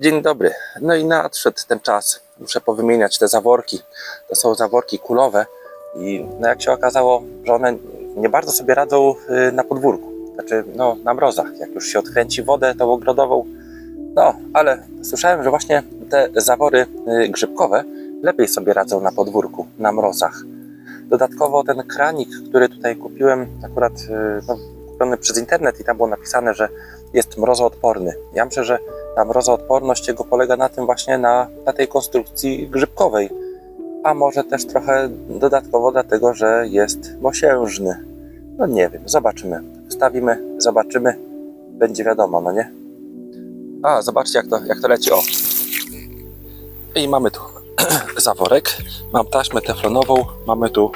Dzień dobry. No i nadszedł ten czas. Muszę powymieniać te zaworki. To są zaworki kulowe i no jak się okazało, że one nie bardzo sobie radzą y, na podwórku. Znaczy, no na mrozach. Jak już się odkręci wodę tą ogrodową. No, ale słyszałem, że właśnie te zawory y, grzybkowe lepiej sobie radzą na podwórku, na mrozach. Dodatkowo ten kranik, który tutaj kupiłem, akurat y, no, kupiony przez internet i tam było napisane, że jest mrozoodporny. Ja myślę, że ta mrozoodporność jego polega na tym właśnie na, na tej konstrukcji grzybkowej. A może też trochę dodatkowo dlatego, że jest mosiężny. No nie wiem, zobaczymy. Wstawimy, zobaczymy. Będzie wiadomo, no nie? A, zobaczcie jak to, jak to leci. O! I mamy tu zaworek, mam taśmę teflonową, mamy tu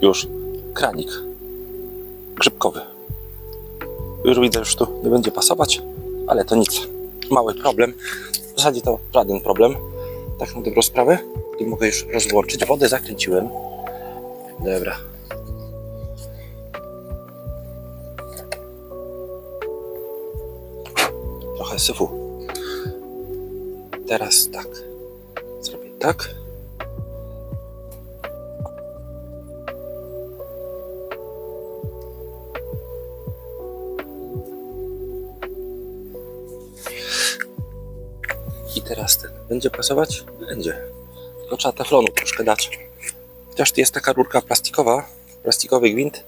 już kranik grzybkowy. Już widzę, że tu nie będzie pasować, ale to nic. Mały problem. W zasadzie to żaden problem. Tak na dobrą sprawę. Tu mogę już rozłączyć. Wodę zakręciłem. Dobra. Trochę syfu. Teraz tak. Zrobię tak. Teraz ten. Będzie pasować? Będzie. Tylko trzeba teflonu troszkę dać. Chociaż jest taka rurka plastikowa, plastikowy gwint.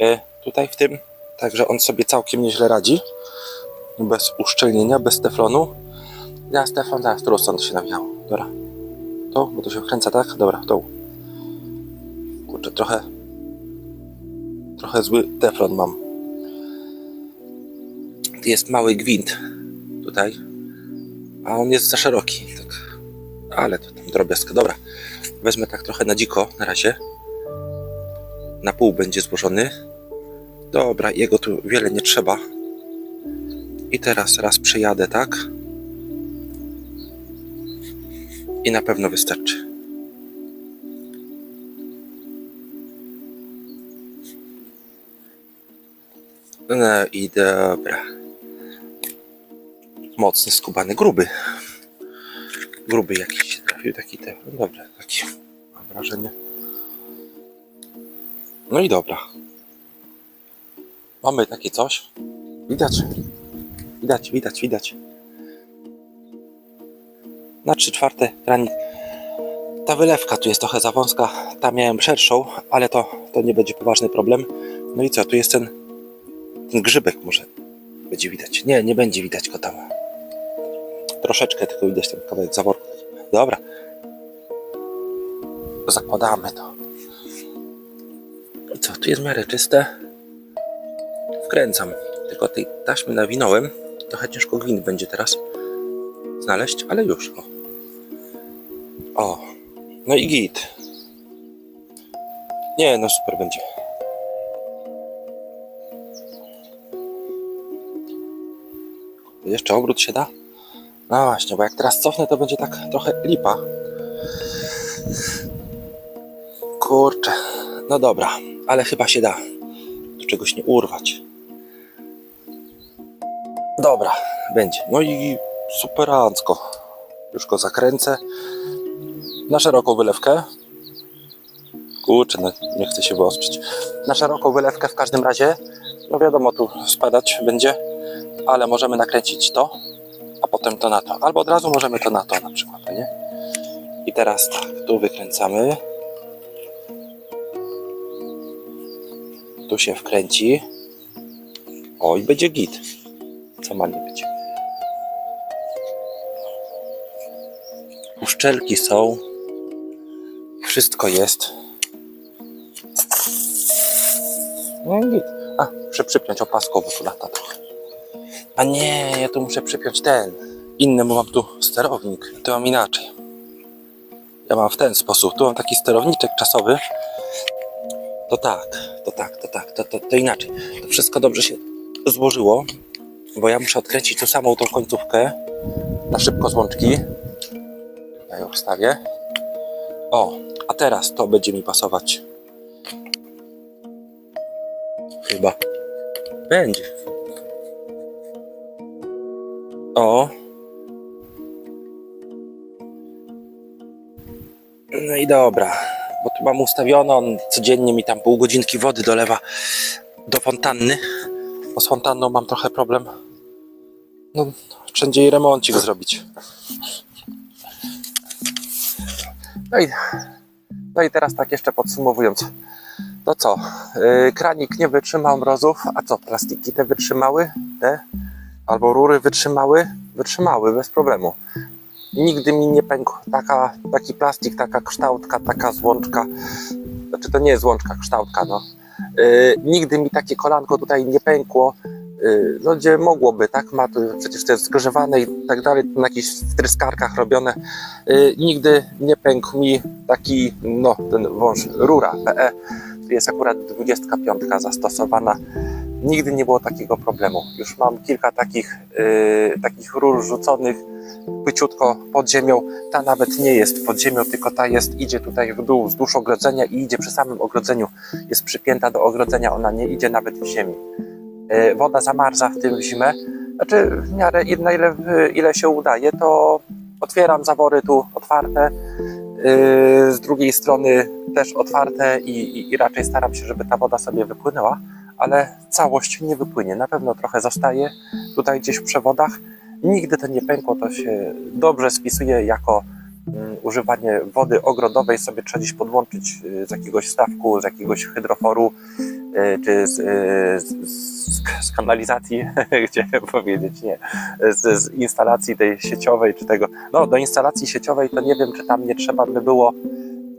E, tutaj w tym. Także on sobie całkiem nieźle radzi. Bez uszczelnienia, bez teflonu. Teraz teflon, teraz którą stronę się nawijało. Dobra. To, bo to się wkręca, tak? Dobra, to. Kurczę, trochę. Trochę zły teflon mam. Jest mały gwint tutaj, a on jest za szeroki. Tak. Ale to tam drobiazg. Dobra. Wezmę tak trochę na dziko na razie. Na pół będzie złożony. Dobra, jego tu wiele nie trzeba. I teraz raz przejadę, tak? I na pewno wystarczy. No i dobra. Mocny, skubany, gruby. Gruby jakiś się trafił, taki te. No dobra, taki mam wrażenie. No i dobra. Mamy takie coś. Widać. Widać, widać, widać. Na 3 czwarte kranik. Ta wylewka tu jest trochę za wąska. Tam miałem szerszą, ale to, to nie będzie poważny problem. No i co, tu jest ten, ten grzybek może będzie widać. Nie, nie będzie widać go tam. Troszeczkę tylko widać ten kawałek zaworku. Dobra. Zakładamy to. I co, tu jest w miarę czyste. Wkręcam. Tylko tej taśmy nawinąłem. Trochę ciężko gwint będzie teraz znaleźć, ale już. O. o. No i git. Nie, no super będzie. Jeszcze obrót się da? No właśnie, bo jak teraz cofnę, to będzie tak trochę lipa. Kurczę. No dobra, ale chyba się da. Tu czegoś nie urwać. Dobra, będzie. No i superancko. Już go zakręcę. Na szeroką wylewkę. Kurczę, no nie chcę się wyostrzyć. Na szeroką wylewkę w każdym razie. No wiadomo, tu spadać będzie, ale możemy nakręcić to, a potem to na to. Albo od razu możemy to na to na przykład, no nie? I teraz tak, tu wykręcamy. Tu się wkręci. O, i będzie git. Co ma nie być? Uszczelki są. Wszystko jest. No i git. A, muszę przypiąć opaską, tu lata trochę. A nie, ja tu muszę przypiąć ten. Inny, bo mam tu sterownik. To mam inaczej. Ja mam w ten sposób. Tu mam taki sterowniczek czasowy. To tak, to tak, to tak, to, to, to inaczej. To wszystko dobrze się złożyło, bo ja muszę odkręcić tą samą tą końcówkę na szybko z łączki. Ja ją wstawię. O, a teraz to będzie mi pasować. Chyba. Będzie. O. No i dobra, bo tu mam ustawione, on codziennie mi tam pół godzinki wody dolewa do fontanny, bo z fontanną mam trochę problem. No, wszędzie jej remoncik zrobić. No i, no i teraz tak jeszcze podsumowując. No co, yy, kranik nie wytrzymał mrozów, a co, plastiki te wytrzymały? Te? Albo rury wytrzymały? Wytrzymały, bez problemu. Nigdy mi nie pękł taka, taki plastik, taka kształtka, taka złączka. Znaczy to nie jest złączka, kształtka, no. Yy, nigdy mi takie kolanko tutaj nie pękło. Yy, no gdzie mogłoby, tak? Ma tu, przecież to jest zgrzewane i tak dalej, na jakichś tryskarkach robione. Yy, nigdy nie pękł mi taki, no, ten wąż rura PE. Jest akurat 25 zastosowana. Nigdy nie było takiego problemu. Już mam kilka takich, yy, takich rur rzuconych płyciutko pod ziemią. Ta nawet nie jest pod ziemią, tylko ta jest, idzie tutaj w dół wzdłuż ogrodzenia i idzie przy samym ogrodzeniu. Jest przypięta do ogrodzenia, ona nie idzie nawet w ziemi. Yy, Woda zamarza w tym zimę. Znaczy w miarę na ile, ile się udaje, to otwieram zawory tu otwarte. Yy, z drugiej strony też otwarte i, i, i raczej staram się, żeby ta woda sobie wypłynęła, ale całość nie wypłynie. Na pewno trochę zostaje tutaj gdzieś w przewodach. Nigdy to nie pękło, to się dobrze spisuje jako mm, używanie wody ogrodowej. Sobie trzeba gdzieś podłączyć y, z jakiegoś stawku, z jakiegoś hydroforu y, czy z, y, z, z, z kanalizacji, chciałem powiedzieć, nie, z, z instalacji tej sieciowej czy tego. No, do instalacji sieciowej to nie wiem, czy tam nie trzeba by było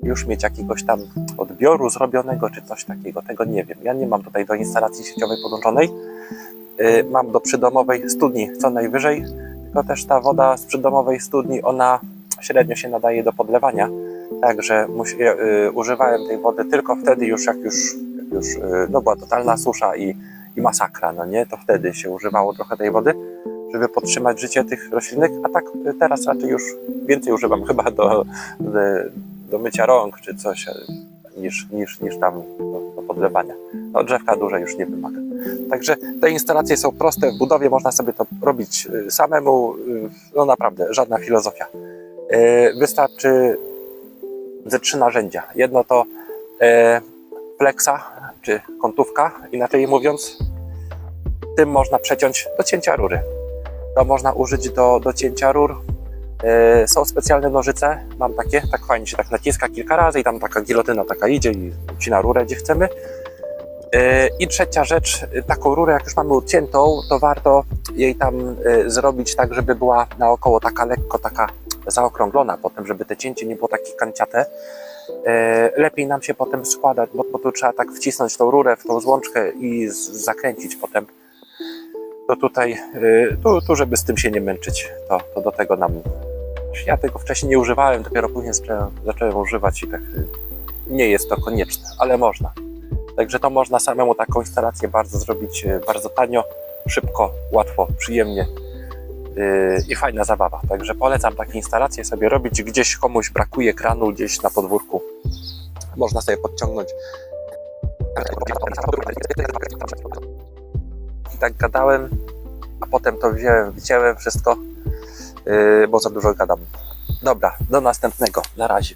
już mieć jakiegoś tam odbioru zrobionego, czy coś takiego, tego nie wiem. Ja nie mam tutaj do instalacji sieciowej podłączonej. Y, Mam do przydomowej studni co najwyżej, tylko też ta woda z przydomowej studni, ona średnio się nadaje do podlewania. Także y, używałem tej wody tylko wtedy już, jak już, jak już y, no była totalna susza i, i masakra, no nie? To wtedy się używało trochę tej wody, żeby podtrzymać życie tych roślinek, a tak teraz raczej już więcej używam chyba do, do, do mycia rąk czy coś, y, niż, niż, niż tam do, do podlewania. No drzewka duże już nie wymaga. Także te instalacje są proste w budowie, można sobie to robić y, samemu. y, No naprawdę, żadna filozofia. Wystarczy ze trzy narzędzia. Jedno to e, flexa, czy kątówka, inaczej mówiąc. Tym można przeciąć do cięcia rury. To można użyć do, do cięcia rur. E, Są specjalne nożyce, mam takie, tak fajnie się tak naciska kilka razy i tam taka gilotyna taka idzie i ucina rurę gdzie chcemy. E, I trzecia rzecz, e, taką rurę jak już mamy uciętą, to warto jej tam zrobić tak, żeby była naokoło taka lekko taka zaokrąglona potem, żeby te cięcie nie było takie kanciate. Lepiej nam się potem składać, bo, bo tu trzeba tak wcisnąć tą rurę w tą złączkę i zakręcić potem. To tutaj, tu, tu żeby z tym się nie męczyć, to, to do tego nam... Ja tego wcześniej nie używałem, dopiero później zacząłem, używać i tak e, nie jest to konieczne, ale można. Także to można samemu taką instalację bardzo zrobić e, bardzo tanio, szybko, łatwo, przyjemnie yy, i fajna zabawa. Także polecam takie instalacje sobie robić. Gdzieś komuś brakuje kranu, gdzieś na podwórku. Można sobie podciągnąć. I tak gadałem, a potem to wziąłem, wyciąłem wszystko, bo za dużo gadam. Dobra, do następnego. Na razie.